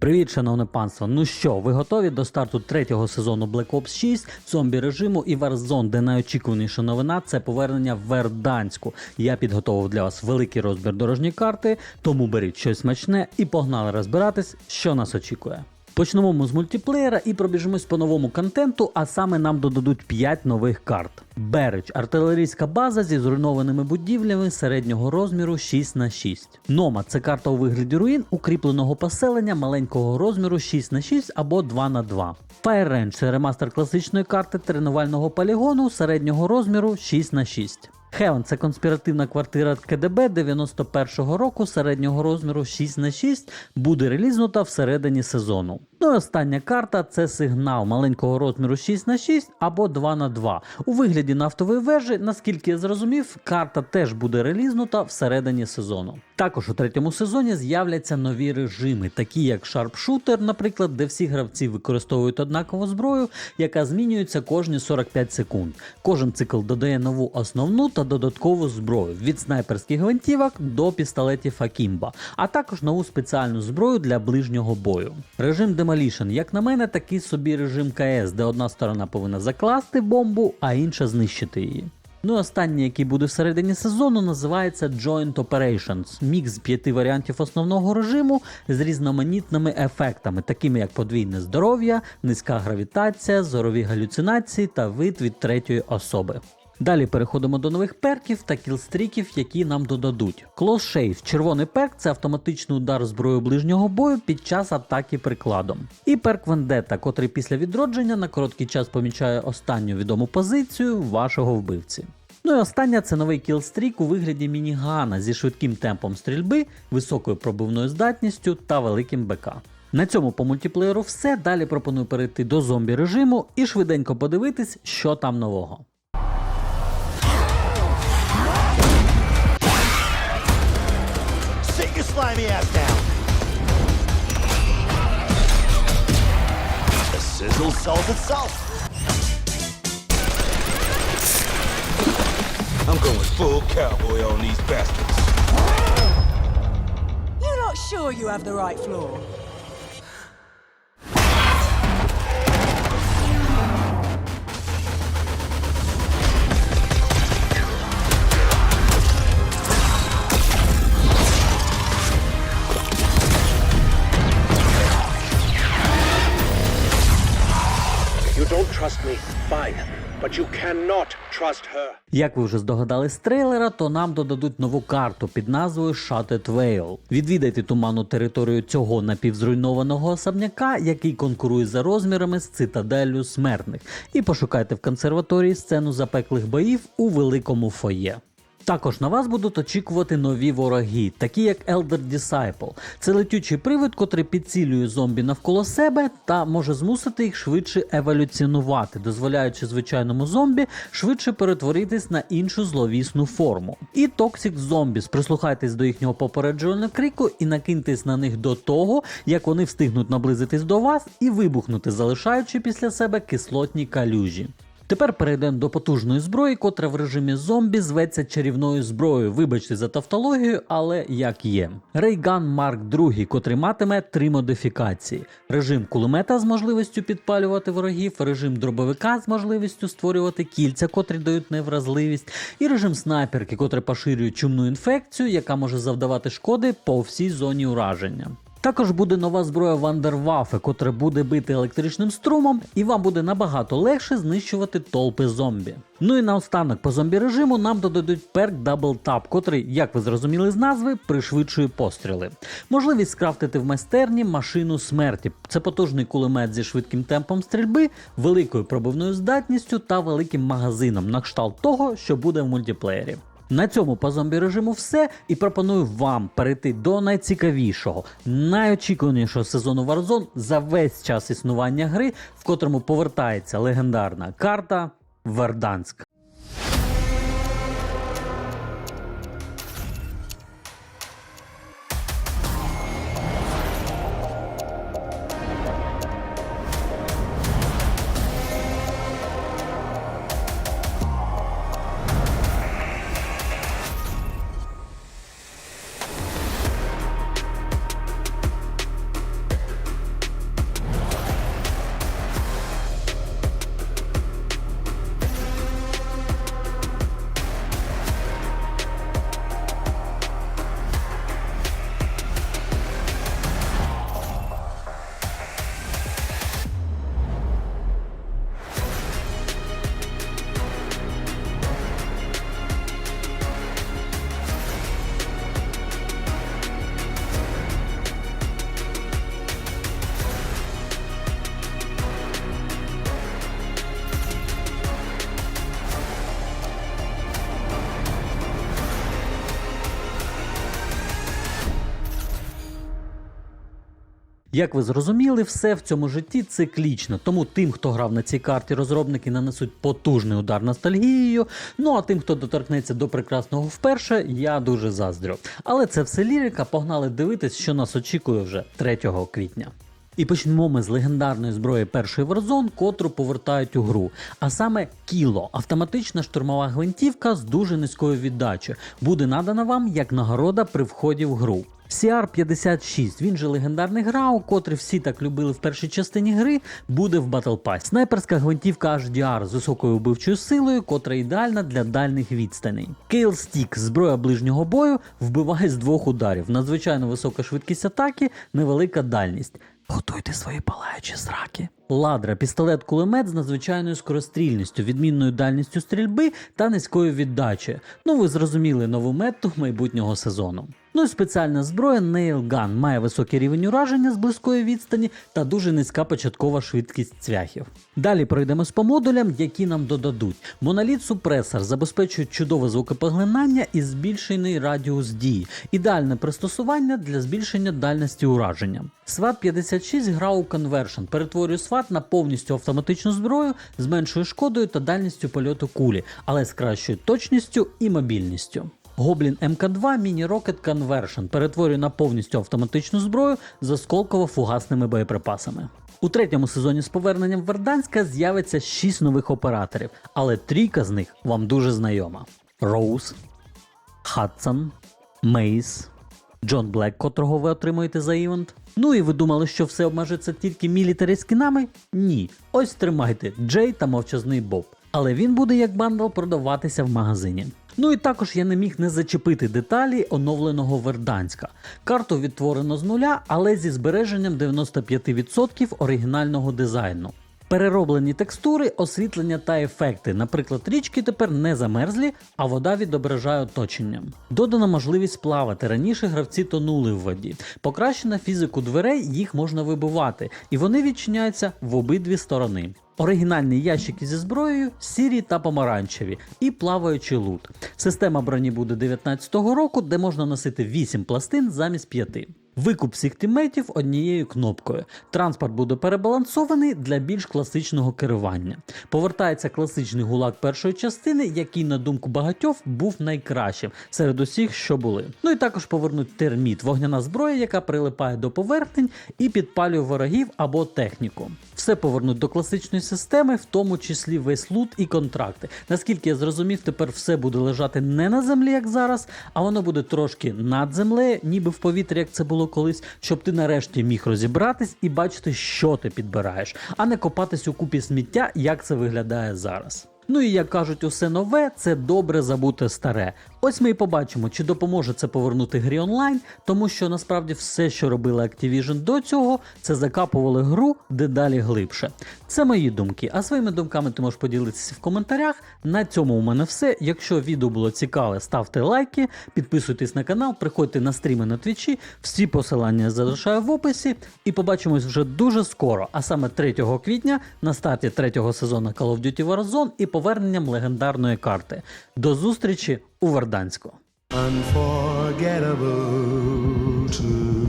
Привіт, шановне панство. Ну що, ви готові до старту третього сезону Black Ops 6, зомбі режиму і Warzone, де найочікуваніша новина це повернення в Верданську. Я підготував для вас великий розбір дорожньої карти, тому беріть щось смачне і погнали розбиратись, що нас очікує. Почнемо ми з мультиплеєра і пробіжимось по новому контенту, а саме нам додадуть 5 нових карт. Береч артилерійська база зі зруйнованими будівлями середнього розміру 6 на 6 Нома це карта у вигляді руїн укріпленого поселення маленького розміру 6 на 6 або 2 на 2 Fire Range це ремастер класичної карти тренувального полігону середнього розміру 6 на 6 Heaven – це конспіративна квартира КДБ 91-го року середнього розміру 6 на 6 буде релізнута всередині сезону. Ну і остання карта це сигнал маленького розміру 6 на 6 або 2 на 2 У вигляді нафтової вежі, наскільки я зрозумів, карта теж буде релізнута всередині сезону. Також у третьому сезоні з'являться нові режими, такі як Sharpshooter, наприклад, де всі гравці використовують однакову зброю, яка змінюється кожні 45 секунд. Кожен цикл додає нову основну та додаткову зброю від снайперських гвинтівок до пістолетів Акімба, а також нову спеціальну зброю для ближнього бою. Режим Demolition, як на мене, такий собі режим КС, де одна сторона повинна закласти бомбу, а інша знищити її. Ну і останній, який буде всередині сезону, називається Joint Operations. Мікс з п'яти варіантів основного режиму з різноманітними ефектами, такими як подвійне здоров'я, низька гравітація, зорові галюцинації та вид від третьої особи. Далі переходимо до нових перків та кілстріків, які нам додадуть. Close Shave – червоний перк це автоматичний удар зброєю ближнього бою під час атаки прикладом. І перк Vendetta, котрий після відродження на короткий час помічає останню відому позицію вашого вбивці. Ну і остання це новий кілстрік у вигляді мінігана зі швидким темпом стрільби, високою пробивною здатністю та великим БК. На цьому по мультиплеєру все. Далі пропоную перейти до зомбі режиму і швиденько подивитись, що там нового. The sizzle sells itself. I'm going full cowboy on these bastards. You're not sure you have the right floor? Don't trust me, fine. But you cannot trust her. Як ви вже здогадались з трейлера, то нам додадуть нову карту під назвою Shattered Vale. Відвідайте туманну територію цього напівзруйнованого особняка, який конкурує за розмірами з цитаделлю смертних, і пошукайте в консерваторії сцену запеклих боїв у великому фоє. Також на вас будуть очікувати нові вороги, такі як Elder Disciple. Це летючий привид, котрий підцілює зомбі навколо себе та може змусити їх швидше еволюціонувати, дозволяючи звичайному зомбі швидше перетворитись на іншу зловісну форму. І Toxic Zombies. Прислухайтесь до їхнього попереджувального крику і накиньтесь на них до того, як вони встигнуть наблизитись до вас і вибухнути, залишаючи після себе кислотні калюжі. Тепер перейдемо до потужної зброї, котра в режимі зомбі зветься чарівною зброєю. Вибачте за тавтологію, але як є. Рейган Mark II, котрий матиме три модифікації: режим кулемета з можливістю підпалювати ворогів, режим дробовика з можливістю створювати кільця, котрі дають невразливість, і режим снайперки, котрий поширює чумну інфекцію, яка може завдавати шкоди по всій зоні ураження. Також буде нова зброя Вандерваффе, котра буде бити електричним струмом, і вам буде набагато легше знищувати толпи зомбі. Ну і наостанок по зомбі режиму нам додадуть перк Double Tap, котрий, як ви зрозуміли з назви, пришвидшує постріли. Можливість скрафтити в майстерні машину смерті. Це потужний кулемет зі швидким темпом стрільби, великою пробивною здатністю та великим магазином, на кшталт того, що буде в мультиплеєрі. На цьому по зомбі режиму все і пропоную вам перейти до найцікавішого, найочікуванішого сезону Warzone за весь час існування гри, в котрому повертається легендарна карта Верданськ. Як ви зрозуміли, все в цьому житті циклічно. Тому тим, хто грав на цій карті, розробники нанесуть потужний удар ностальгією. Ну а тим, хто доторкнеться до прекрасного вперше, я дуже заздрю. Але це все лірика. Погнали дивитись, що нас очікує вже 3 квітня. І почнемо ми з легендарної зброї першої Warzone, котру повертають у гру. А саме Кіло, автоматична штурмова гвинтівка з дуже низькою віддачею, буде надана вам як нагорода при вході в гру. CR-56, він же легендарний грау, котрий всі так любили в першій частині гри, буде в Battle Pass. Снайперська гвинтівка HDR з високою вбивчою силою, котра ідеальна для дальних відстаней. Kill Stick, зброя ближнього бою, вбиває з двох ударів. Надзвичайно висока швидкість атаки, невелика дальність. Готуйте свої палаючі зраки. Ладра, пістолет-кулемет з надзвичайною скорострільністю, відмінною дальністю стрільби та низькою віддачею. Ну ви зрозуміли нову мету майбутнього сезону. Ну і спеціальна зброя Nail Gun має високий рівень ураження з близької відстані та дуже низька початкова швидкість цвяхів. Далі пройдемось по модулям, які нам додадуть. Моноліт супресор забезпечує чудове звукопоглинання і збільшений радіус дії, ідеальне пристосування для збільшення дальності ураження. SWAT 56 Grau Conversion перетворює SWAT на повністю автоматичну зброю з меншою шкодою та дальністю польоту кулі, але з кращою точністю і мобільністю. Гоблін МК2 Mini Rocket Conversion перетворює на повністю автоматичну зброю з осколково-фугасними боєприпасами. У третьому сезоні з поверненням Верданська з'явиться 6 нових операторів, але трійка з них вам дуже знайома: Роуз, Хадсон, Мейс, Джон Блек, котрого ви отримуєте за івент. Ну і ви думали, що все обмежиться тільки мілітарі скінами? Ні. Ось тримайте Джей та мовчазний Боб. Але він буде як бандл продаватися в магазині. Ну і також я не міг не зачепити деталі оновленого Верданська. Карту відтворено з нуля, але зі збереженням 95% оригінального дизайну. Перероблені текстури, освітлення та ефекти. Наприклад, річки тепер не замерзлі, а вода відображає оточення. Додана можливість плавати. Раніше гравці тонули в воді. Покращена фізику дверей, їх можна вибивати, і вони відчиняються в обидві сторони. Оригінальні ящики зі зброєю, сірі та помаранчеві, і плаваючий лут. Система броні буде 19-го року, де можна носити 8 пластин замість 5. Викуп всіх тімейтів однією кнопкою. Транспорт буде перебалансований для більш класичного керування. Повертається класичний гулак першої частини, який, на думку багатьох, був найкращим серед усіх, що були. Ну і також повернуть терміт, вогняна зброя, яка прилипає до поверхнень і підпалює ворогів або техніку. Все повернуть до класичної системи, в тому числі весь лут і контракти. Наскільки я зрозумів, тепер все буде лежати не на землі, як зараз, а воно буде трошки над землею, ніби в повітрі, як це було колись, щоб ти нарешті міг розібратись і бачити, що ти підбираєш, а не копатись у купі сміття, як це виглядає зараз. Ну і як кажуть, усе нове це добре забути старе. Ось ми і побачимо, чи допоможе це повернути грі онлайн, тому що насправді все, що робили Activision до цього, це закапували гру дедалі глибше. Це мої думки. А своїми думками ти можеш поділитися в коментарях. На цьому у мене все. Якщо відео було цікаве, ставте лайки, підписуйтесь на канал, приходьте на стріми на твічі. Всі посилання залишаю в описі. І побачимось вже дуже скоро, а саме 3 квітня на старті третього сезону Call of Duty Warzone і поверненням легендарної карти. До зустрічі у Варданську. unforgettable too.